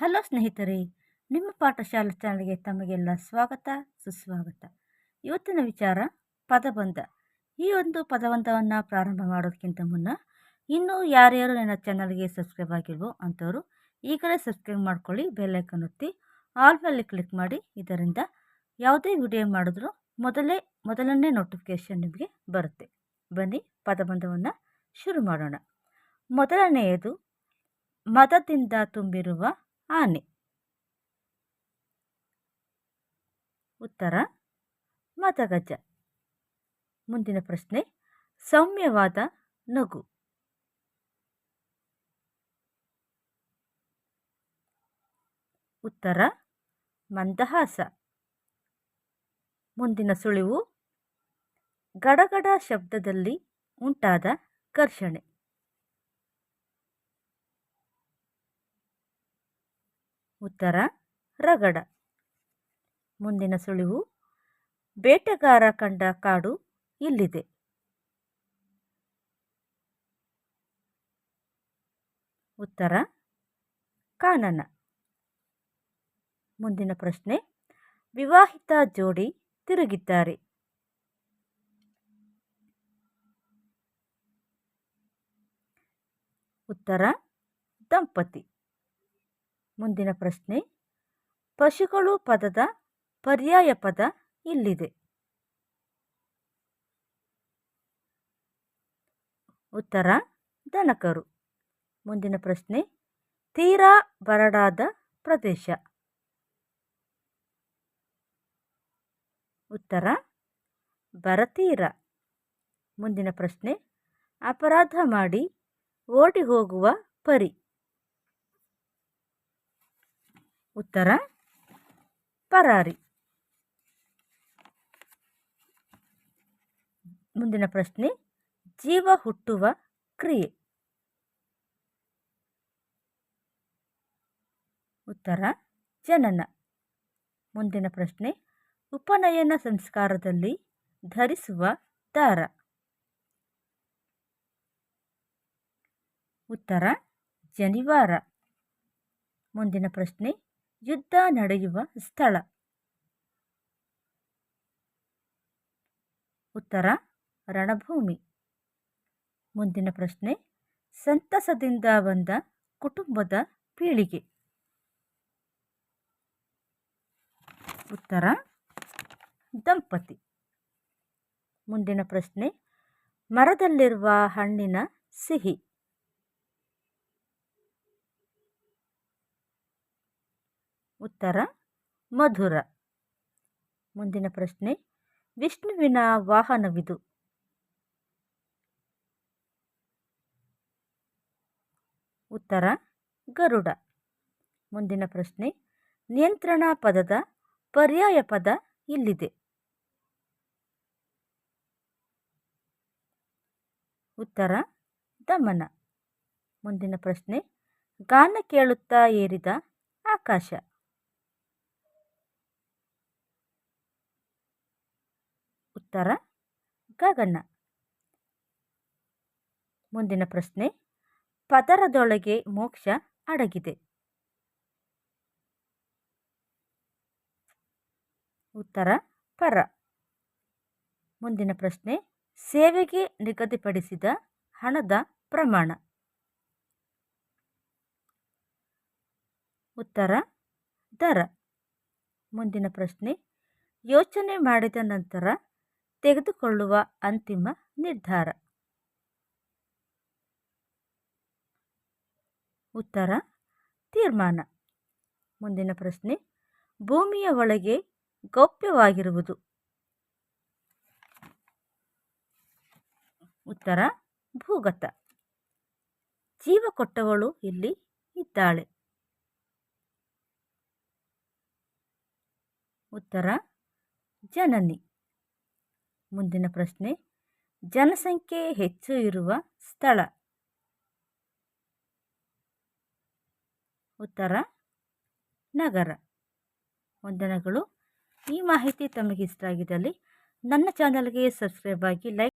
Hello ಸ್ನೇಹಿತರೆ, ನಿಮ್ಮ ಪಾಠಶಾಲೆ ಚಾನಲ್ಗೆ ತಮಗೆಲ್ಲ ಸ್ವಾಗತ, ಸುಸ್ವಾಗತ. ಇವತ್ತಿನ ವಿಚಾರ ಪದಬಂಧ. ಈ ಒಂದು ಪದಬಂಧವನ್ನು ಪ್ರಾರಂಭ ಮಾಡೋದಕ್ಕಿಂತ ಮುನ್ನ ಇನ್ನೂ ಯಾರ್ಯಾರು ನನ್ನ ಚಾನಲ್ಗೆ ಸಬ್ಸ್ಕ್ರೈಬ್ ಆಗಿಲ್ವೋ ಅಂಥವರು ಈಗಲೇ ಸಬ್ಸ್ಕ್ರೈಬ್ ಮಾಡ್ಕೊಳ್ಳಿ ಬೆಲ್ಲೈಕನ್ ಒತ್ತಿ, ಆಲ್ ಮೇಲೆ ಕ್ಲಿಕ್ ಮಾಡಿ. ಇದರಿಂದ ಯಾವುದೇ ವಿಡಿಯೋ ಮಾಡಿದ್ರೂ ಮೊದಲೇ, ಮೊದಲನೇ ನೋಟಿಫಿಕೇಷನ್ ನಿಮಗೆ ಬರುತ್ತೆ. ಬನ್ನಿ, ಪದಬಂಧವನ್ನು ಶುರು ಮಾಡೋಣ. ಮೊದಲನೆಯದು, ಮದದಿಂದ ತುಂಬಿರುವ ಆನೆ. ಉತ್ತರ ಮತಗಜ ಮುಂದಿನ ಪ್ರಶ್ನೆ, ಸೌಮ್ಯವಾದ ನಗು. ಉತ್ತರ, ಮಂದಹಾಸ. ಮುಂದಿನ ಸುಳಿವು, ಗಡಗಡ ಶಬ್ದದಲ್ಲಿ ಉಂಟಾದ ಘರ್ಷಣೆ. ಉತ್ತರ, ರಗಡ. ಮುಂದಿನ ಸುಳಿವು, ಬೇಟೆಗಾರ ಕಂಡ ಕಾಡು ಇಲ್ಲಿದೆ. ಉತ್ತರ, ಕಾನನ. ಮುಂದಿನ ಪ್ರಶ್ನೆ, ವಿವಾಹಿತ ಜೋಡಿ ತಿರುಗಿದ್ದಾರೆ. ಉತ್ತರ, ದಂಪತಿ. ಮುಂದಿನ ಪ್ರಶ್ನೆ. ಪಶುಗಳು ಪದದ ಪರ್ಯಾಯ ಪದ ಇಲ್ಲಿದೆ. ಉತ್ತರ, ದನಕರು. ಮುಂದಿನ ಪ್ರಶ್ನೆ. ತೀರಾ ಬರಡಾದ ಪ್ರದೇಶ. ಉತ್ತರ, ಬರತೀರ. ಮುಂದಿನ ಪ್ರಶ್ನೆ. ಅಪರಾಧ ಮಾಡಿ ಓಡಿ ಹೋಗುವ ಪರಿ. ಉತ್ತರ, ಪರಾರಿ. ಮುಂದಿನ ಪ್ರಶ್ನೆ, ಜೀವ ಹುಟ್ಟುವ ಕ್ರಿಯೆ. ಉತ್ತರ, ಜನನ. ಮುಂದಿನ ಪ್ರಶ್ನೆ, ಉಪನಯನ ಸಂಸ್ಕಾರದಲ್ಲಿ ಧರಿಸುವ ದಾರ. ಉತ್ತರ, ಜನಿವಾರ. ಮುಂದಿನ ಪ್ರಶ್ನೆ ಯುದ್ಧ ನಡೆಯುವ ಸ್ಥಳ. ಉತ್ತರ, ರಣಭೂಮಿ. ಮುಂದಿನ ಪ್ರಶ್ನೆ, ಸಂತಸದಿಂದ ಬಂದ ಕುಟುಂಬದ ಪೀಳಿಗೆ. ಉತ್ತರ, ದಂಪತಿ. ಮುಂದಿನ ಪ್ರಶ್ನೆ, ಮರದಲ್ಲಿರುವ ಹಣ್ಣಿನ ಸಿಹಿ. ಉತ್ತರ, ಮಧುರ. ಮುಂದಿನ ಪ್ರಶ್ನೆ, ವಿಷ್ಣುವಿನ ವಾಹನವಿದು. ಉತ್ತರ, ಗರುಡ. ಮುಂದಿನ ಪ್ರಶ್ನೆ, ನಿಯಂತ್ರಣ ಪದದ ಪರ್ಯಾಯ ಪದ ಇಲ್ಲಿದೆ. ಉತ್ತರ, ದಮನ. ಮುಂದಿನ ಪ್ರಶ್ನೆ, ಗಾನ ಕೇಳುತ್ತಾ ಏರಿದ ಆಕಾಶ. ಉತ್ತರ, ಗಗನ. ಮುಂದಿನ ಪ್ರಶ್ನೆ, ಪದರದೊಳಗೆ ಮೋಕ್ಷ ಅಡಗಿದೆ. ಉತ್ತರ, ಪರ. ಮುಂದಿನ ಪ್ರಶ್ನೆ, ಸೇವೆಗೆ ನಿಗದಿಪಡಿಸಿದ ಹಣದ ಪ್ರಮಾಣ. ಉತ್ತರ, ದರ. ಮುಂದಿನ ಪ್ರಶ್ನೆ, ಯೋಚನೆ ಮಾಡಿದ ನಂತರ ತೆಗೆದುಕೊಳ್ಳುವ ಅಂತಿಮ ನಿರ್ಧಾರ. ಉತ್ತರ, ತೀರ್ಮಾನ. ಮುಂದಿನ ಪ್ರಶ್ನೆ, ಭೂಮಿಯ ಒಳಗೆ ಗೌಪ್ಯವಾಗಿರುವುದು. ಉತ್ತರ, ಭೂಗತ. ಜೀವ ಕೊಟ್ಟವಳು ಇಲ್ಲಿ ಇದ್ದಾಳೆ. ಉತ್ತರ, ಜನನಿ. ಮುಂದಿನ ಪ್ರಶ್ನೆ. ಜನಸಂಖ್ಯೆ ಹೆಚ್ಚು ಇರುವ ಸ್ಥಳ. ಉತ್ತರ, ನಗರ. ವಂದನಗಳು. ಈ ಮಾಹಿತಿ ತಮಗಿಷ್ಟ ಆಗಿದ್ದಲ್ಲಿ ನನ್ನ ಚಾನಲ್ಗೆ ಸಬ್ಸ್ಕ್ರೈಬ್ ಆಗಿ ಲೈಕ್